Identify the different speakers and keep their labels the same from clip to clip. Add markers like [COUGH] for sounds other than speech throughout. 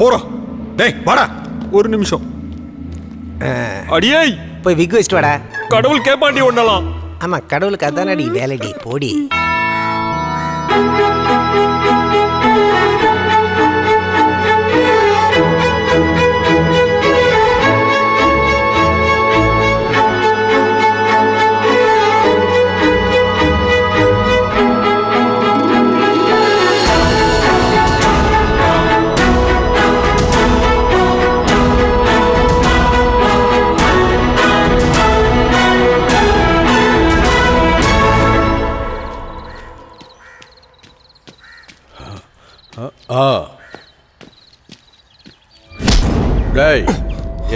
Speaker 1: போறோம். டேய் வாடா. ஒரு நிமிஷம். அடியே.
Speaker 2: போய் விக் வச்சுட்டு வாடா.
Speaker 1: கடவுள் கேப்பாண்டி ஒண்ணலாம்
Speaker 2: ஆமா கடவுளுக்கு அதானடி வேலைடி போடி.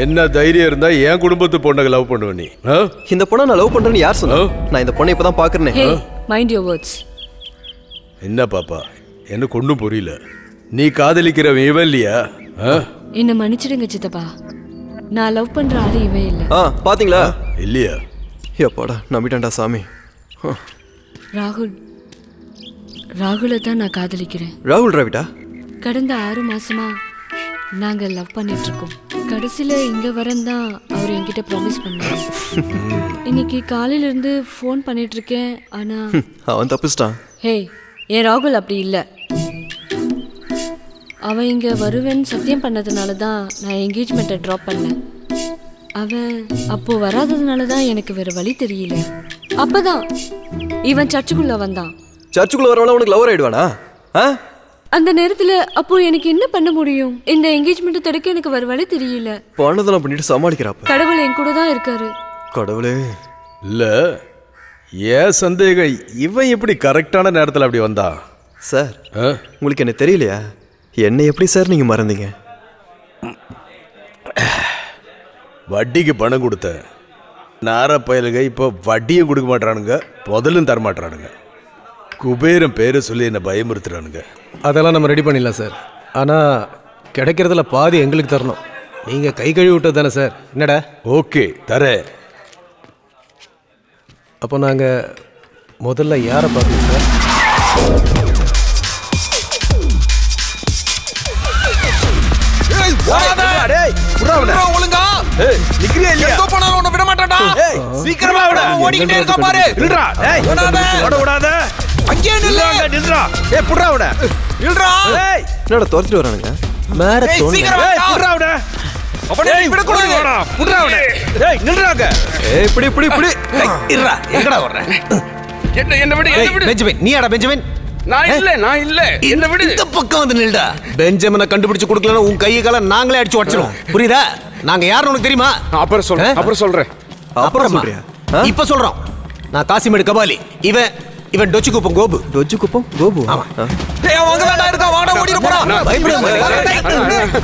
Speaker 3: என்ன தைரியம் இருந்தா என் குடும்பத்து பொண்ணை லவ் பண்ணுவ நீ? ஆ?
Speaker 4: இந்த பொண்ணை நான் லவ் பண்றேன்னு யார் சொன்னா? நான் இந்த பொண்ணை இப்பதான் பாக்குறேனே
Speaker 5: மைண்ட் யுவர் வேர்ட்ஸ்
Speaker 3: என்ன பாப்பா? எனக்கு ஒன்றும் புரியல. நீ காதலிக்கிறவன் இவன் இல்லையா? ஆ?
Speaker 5: என்ன மன்னிச்சிடுங்க சித்தப்பா. நான் லவ் பண்ற ஆளு இவன் இல்ல.
Speaker 4: ஆ பாத்தீங்களா?
Speaker 3: இல்லையா?
Speaker 4: எப்பாடா நம்பிட்டேன்டா சாமி.
Speaker 5: ராகுல். ராகுலை தான் நான் காதலிக்கிறேன்.
Speaker 4: ராகுல் டிராவிடா
Speaker 5: கடந்த ஆறு மாசமா நாங்க லவ் பண்ணிட்டு இருக்கோம். கடைசியில இங்க வரேன் தான் அவர் என்கிட்ட ப்ராமிஸ் பண்ணாரு. இன்னைக்கு காலையில இருந்து ஃபோன் பண்ணிட்டு இருக்கேன் ஆனா [LAUGHS]
Speaker 4: அவன் தப்பிச்சிட்டான்.
Speaker 5: ஹே என் ராகுல் அப்படி இல்லை? அவன் இங்க வருவேன்னு சத்தியம் பண்ணதுனால தான் நான் என்கேஜ்மெண்ட்டை ட்ராப் பண்ணேன். அவன் அப்போ வராததுனால தான் எனக்கு வேற வழி தெரியல. அப்பதான் இவன் சர்ச்சுக்குள்ள வந்தான்.
Speaker 4: சர்ச்சுக்குள்ள வரவன உனக்கு லவர் ஆயிடுவானா? ஆ?
Speaker 5: அந்த நேரத்துல அப்போ எனக்கு என்ன பண்ண முடியும்? இந்த என்கேஜ்மெண்ட் தடுக்க எனக்கு வேற வழி தெரியல.
Speaker 4: பண்ணதெல்லாம் பண்ணிட்டு சமாளிக்கிறாப்ப.
Speaker 5: கடவுள் என் கூட தான் இருக்காரு.
Speaker 4: கடவுளே.
Speaker 3: இல்ல ஏன் சந்தேகம்? இவன் எப்படி கரெக்டான நேரத்தில் அப்படி வந்தா?
Speaker 4: சார்
Speaker 3: ஆ?
Speaker 4: உங்களுக்கு என்ன தெரியலையா? என்னை எப்படி சார் நீங்க மறந்தீங்க?
Speaker 3: வட்டிக்கு பணம் கொடுத்தேன். நார பயலுக இப்போ வட்டியும் கொடுக்க மாட்டானுங்க முதலும் தர குபேரன் பேரை சொல்லி என்னை பயமுறுத்துறானுங்க.
Speaker 6: அதெல்லாம் நம்ம ரெடி பண்ணிடலாம் சார் ஆனால் கிடைக்கிறதுல பாதி எங்களுக்கு தரணும். நீங்கள் கை கழுவி விட்டது தானே சார் என்னடா?
Speaker 3: ஓகே தரேன்
Speaker 6: அப்போ நாங்கள் முதல்ல யாரை பார்க்கணும் சார்
Speaker 1: ஒழுங்கா.
Speaker 3: நிக்கிறியா இல்லையா?
Speaker 1: எங்க போனாலும் உன்னை விட மாட்டேன்டா.
Speaker 3: சீக்கிரமா விட.
Speaker 1: ஓடிக்கிட்டே இருக்க பாரு.
Speaker 3: நில்றா. ஏய் விடாத
Speaker 1: அங்கேயே நில்லு.
Speaker 3: நில்றா ஏய் புட்றா
Speaker 1: நில்றா
Speaker 3: ஏய்.
Speaker 4: என்னடா துரத்திட்டு வரானுங்க?
Speaker 6: மேரத்தோன்
Speaker 3: ஏய். புட்றா விட.
Speaker 1: அவனை. விட கூடாது.
Speaker 3: புட்றா விட ஏய். நில்றாங்க
Speaker 4: ஏய் இப்படி இப்படி இப்படி.
Speaker 6: இருடா எங்கடா வர்ற?
Speaker 1: என்ன என்ன விடு என்ன விடு.
Speaker 6: பெஞ்சமின் நீயாடா பெஞ்சமின்?
Speaker 1: நான் இல்ல நான் இல்ல. என்ன விடு.
Speaker 6: இந்த பக்கம் வந்து நில்டா பெஞ்சமினை கண்டுபிடிச்சு கொடுக்கலன்னா உன் கையை கால நாங்களே அடிச்சு உடச்சிரும் புரியுதா? நாங்க யாருன்னு உனக்கு தெரியுமா?
Speaker 1: அப்புறம் சொல்றேன்? அப்புறம் சொல்றேன்.
Speaker 4: அப்புறம். சொல்றியா?
Speaker 6: இப்ப சொல்றோம். நான் காசிமேடு கபாலி. இவன் இவன் டொச்சு குப்பம் கோபு.
Speaker 4: டொஜ்ஜு குப்பம் கோபு.
Speaker 6: ஆமா.
Speaker 1: அவன் அங்க வேண்டாம் இருக்கா? வாடா ஓடிட போறான்.
Speaker 6: பயப்படாம.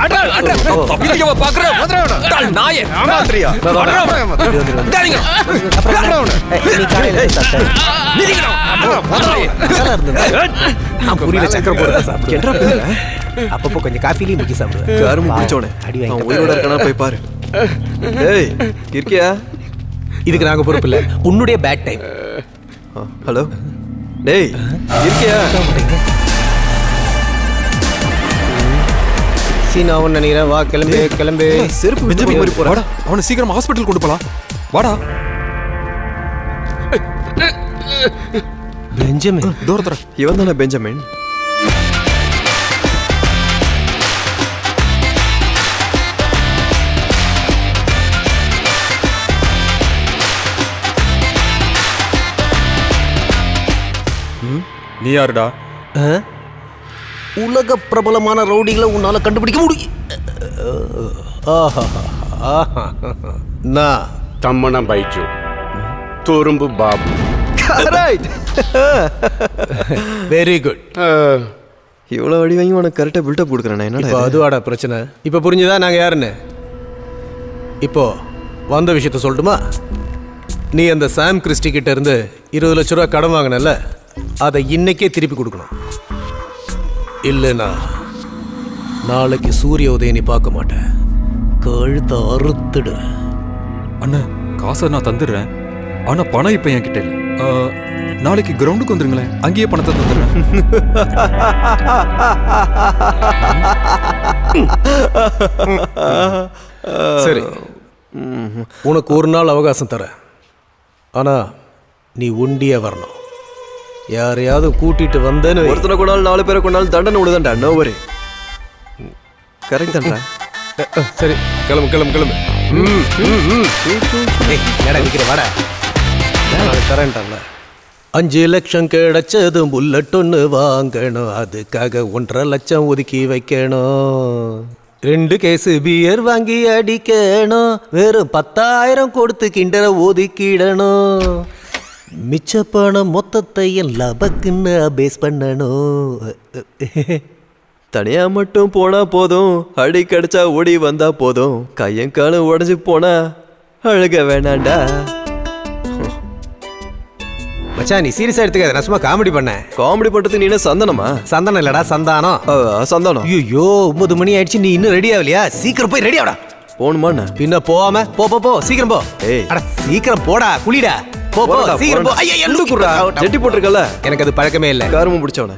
Speaker 1: அட அட தப்பிக்க பாக்குறேன். நாயே.
Speaker 3: ஏமாத்துறியா
Speaker 1: இந்தாடிங்க.
Speaker 2: ஏய், நீ காலையில சாப்பிட்ட.
Speaker 6: நான் புரியல சக்கரை போடுறதா
Speaker 4: பேசுற?
Speaker 6: அப்பப்போ கொஞ்சம் காஃபிலையும் முக்கி சாப்பிடுவேன்.
Speaker 4: கரும்பு
Speaker 6: அடி
Speaker 4: அவன்
Speaker 6: வாங்கிட்டு
Speaker 4: உயிரோட இருக்கானா போய் பாரு. ஏய் இருக்கியா?
Speaker 6: இதுக்கு நாங்க பொறுப்பு இல்ல. உன்னுடைய பேட் டைம்
Speaker 4: ஹலோ? டேய் இருக்கியா?
Speaker 6: சீனாவும் நினைக்கிறேன். வா கிளம்பு கிளம்பு.
Speaker 4: செருப்பு விட்டு போய் போறா.
Speaker 7: அவனை சீக்கிரம் ஹாஸ்பிட்டல் கொண்டு போலாம். வாடா.
Speaker 6: பெஞ்சமின்.
Speaker 7: தூரத்துற
Speaker 4: இவன் தானே பெஞ்சமின்?
Speaker 7: நீ யாருடா
Speaker 6: உலக பிரபலமான ரவுடிகளை உன்னால் கண்டுபிடிக்க முடியும் நான்
Speaker 8: தம்மன பைஜு துரும்பு
Speaker 4: பாபு.
Speaker 6: வெரி குட்
Speaker 4: இவ்வளோ அடி வாங்கி உனக்கு கரெக்டாக பில்டப் கொடுக்குறேன்? என்ன
Speaker 6: அதுவாடா பிரச்சனை. இப்போ புரிஞ்சுதா நாங்கள் யாருன்னு? இப்போ வந்த விஷயத்த சொல்லட்டுமா? நீ அந்த சாம் கிறிஸ்டி கிட்ட இருந்து இருபது லட்ச ரூபா கடன் வாங்கினல்ல? அதை இன்னைக்கே திருப்பி கொடுக்கணும். இல்லைன்னா நாளைக்கு சூரிய உதயம் நீ பார்க்க மாட்டேன். கழுத்தை அறுத்துடு
Speaker 7: அண்ணா காசை நான் தந்துடுறேன். ஆனா பணம் இப்ப என்கிட்ட இல்ல. நாளைக்கு கிரவுண்டுக்கு வந்துருங்களேன். அங்கேயே பணத்தை தந்துடுறேன்.
Speaker 6: சரி. உனக்கு ஒரு நாள் அவகாசம் தரேன். ஆனா நீ ஒண்டியே வரணும். யாரையாவது கூட்டிட்டு வந்தேன்னு.
Speaker 4: ஒருத்தனை கொண்டாலும் நாலு பேரை கொண்டாலும் தண்டனை விடுதான்டா நோ வரி கரெக்ட் தான்டா
Speaker 6: சரி. கிளம்பு கிளம்பு கிளம்பு. ம், ம், ம். ஏய், என்னடா நிக்கிற? வாடா. கரண்டால அஞ்சு லட்சம் கிடைச்சது புல்லட் ஒன்று வாங்கணும். அதுக்காக ஒன்றரை லட்சம் ஒதுக்கி வைக்கணும். ரெண்டு கேஸு பியர் வாங்கி அடிக்கணும். வெறும் பத்தாயிரம் கொடுத்து கிண்டரை ஒதுக்கிடணும். மிச்ச பணம் மொத்தத்தை என் லபக்குன்னு பேஸ் பண்ணணும்.
Speaker 4: தனியா மட்டும் போனா போதும். அடி கடிச்சா ஓடி வந்தா போதும். கையும் காலும் உடஞ்சு போனா அழுக வேணாண்டா.
Speaker 6: மச்சான் நீ சீரியஸா எடுத்துக்காத. நான் சும்மா காமெடி பண்ணேன்.
Speaker 4: காமெடி பண்றதுக்கு நீ என்ன சந்தனமா?
Speaker 6: சந்தானம் இல்லடா சந்தானம்.
Speaker 4: சந்தானம்.
Speaker 6: ஐயோ ஒன்பது மணி ஆயிடுச்சு. நீ இன்னும் ரெடி ஆகலையா? சீக்கிரம் போய் ரெடி ஆகடா
Speaker 4: போகணுமா
Speaker 6: பின்ன போகாம போ போ போ. சீக்கிரம் போ.
Speaker 4: ஏய்.
Speaker 6: அட சீக்கிரம் போடா குளிடா. போ போ சீக்கிரம் போ. ஐயா
Speaker 4: உள்ளு குடுறா. ஜெட்டி போட்டிருக்கல
Speaker 6: எனக்கு அது பழக்கமே இல்ல.
Speaker 4: காரமும் பிடிச்சவன.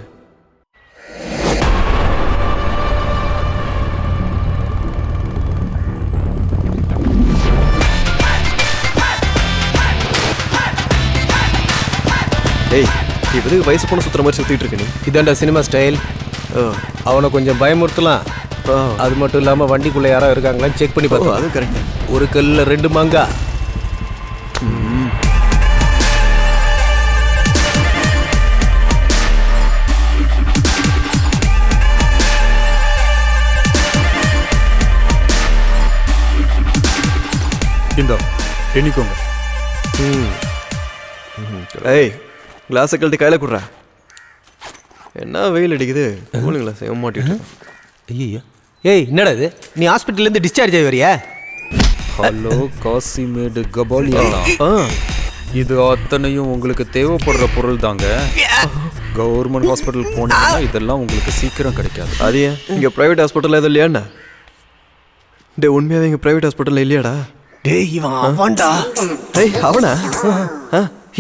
Speaker 4: ஏய் இப்போது வயசு பொண்ணு சுத்துற மாதிரி சுத்திட்டு இருக்க நீ?
Speaker 6: இதாண்டா சினிமா ஸ்டைல். அவனை கொஞ்சம் பயமுறுத்தலாம். அது மட்டும் இல்லாம வண்டிக்குள்ள யாரோ இருக்காங்களான்னு செக் பண்ணி பார்த்தோம்
Speaker 4: அதுவும் கரெக்ட்
Speaker 6: ஒரு கல்ல ரெண்டு மாங்கா.
Speaker 7: இந்த எண்ணிக்கோங்க.
Speaker 4: ஏய் கிளாஸை கழட்டி கையில் குடுறா. என்ன வெயில் அடிக்குது? கூலிங்களா செய்ய மாட்டிட்டு
Speaker 6: ஐயோ ஏய் என்னடா இது? நீ ஹாஸ்பிட்டல்ல இருந்து டிஸ்சார்ஜ் ஆகி வரியா?
Speaker 7: ஹலோ காசிமேடு கபாலியா
Speaker 4: ஆ.
Speaker 7: இது அத்தனையும் உங்களுக்கு தேவைப்படுற பொருள் தாங்க. கவர்மெண்ட் ஹாஸ்பிட்டல் போனீங்கன்னா இதெல்லாம் உங்களுக்கு சீக்கிரம் கிடைக்காது.
Speaker 4: அது ஏன்? இங்கே ப்ரைவேட் ஹாஸ்பிட்டல் எதுவும் இல்லையாண்ணா டே உண்மையாவே இங்கே ப்ரைவேட் ஹாஸ்பிட்டல் இல்லையாடா?
Speaker 6: டேய் இவன் அவன்டா.
Speaker 4: ஏய் அவனா?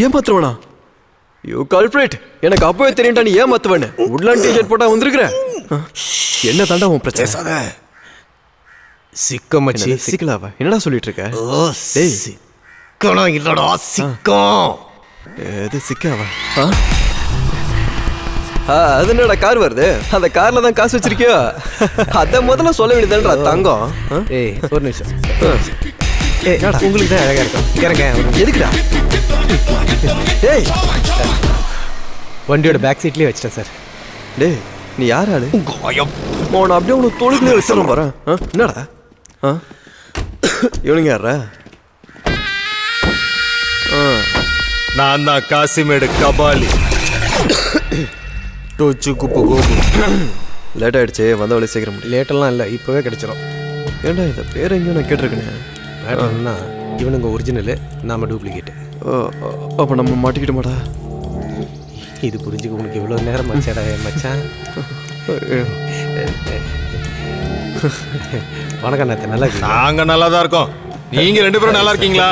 Speaker 4: ஏமாத்துறவனா யூ கல்பிரேட் எனக்கு அப்பவே தெரியும்டா நீ ஏமாத்துவேன்னு உட்லாண்ட் டிஷர்ட் போட்டா வந்திருக்கிற. என்ன தாண்டா உன் பிரச்சனை?
Speaker 6: சிக்கம் மச்சி
Speaker 4: சிக்கலாவா? என்னடா சொல்லிட்டு இருக்க
Speaker 6: ஓ
Speaker 4: டேய்.
Speaker 6: சிக்கம் இல்லடா சிக்கம்.
Speaker 4: எது சிக்காவா? அது என்னடா கார் வருது? அந்த கார்ல தான் காசு வச்சிருக்கியோ? அத முதல்ல சொல்ல வேண்டியதுன்றா தங்கம்?
Speaker 6: ஏய் ஒரு நிமிஷம். உங்களுக்கு தான் அழகா இருக்கும். இறங்க
Speaker 4: எதுக்குடா? ஏய்.
Speaker 6: வண்டியோட பேக் சீட்லயே வச்சிட்டேன் சார்.
Speaker 4: டேய் நீ யார் ஆளு? உன அப்படியே உனக்கு தொழுகுனே வச்சிடறேன் பாரு. ஆ, என்னடா? ஆ? இவனுங்க யாரா ஆ.
Speaker 9: நான் தான் காசிமேடு கபாலி.
Speaker 7: டோச்சு குப்பு கோபு.
Speaker 4: லேட் ஆயிடுச்சு வந்த வழி சீக்கிரம்
Speaker 6: லேட்டெல்லாம் இல்லை இப்போவே கிடைச்சிரும்.
Speaker 4: ஏன்டா இந்த பேர் எங்கேயும் நான் கேட்டிருக்கேனே.
Speaker 6: மேட்டர்னா இவனுங்க ஒரிஜினலு நாம டூப்ளிகேட்
Speaker 4: ஓ, ஓ, அப்ப நம்ம மாட்டிக்கிட்ட மாடா
Speaker 6: இது புரிஞ்சுக்க உனக்கு இவ்வளோ நேரம் மச்சாடா மச்சான் வணக்கம் நேத்து நல்லா இருக்கீங்க
Speaker 9: நாங்க நல்லா தான் இருக்கோம் நீங்க ரெண்டு பேரும் நல்லா இருக்கீங்களா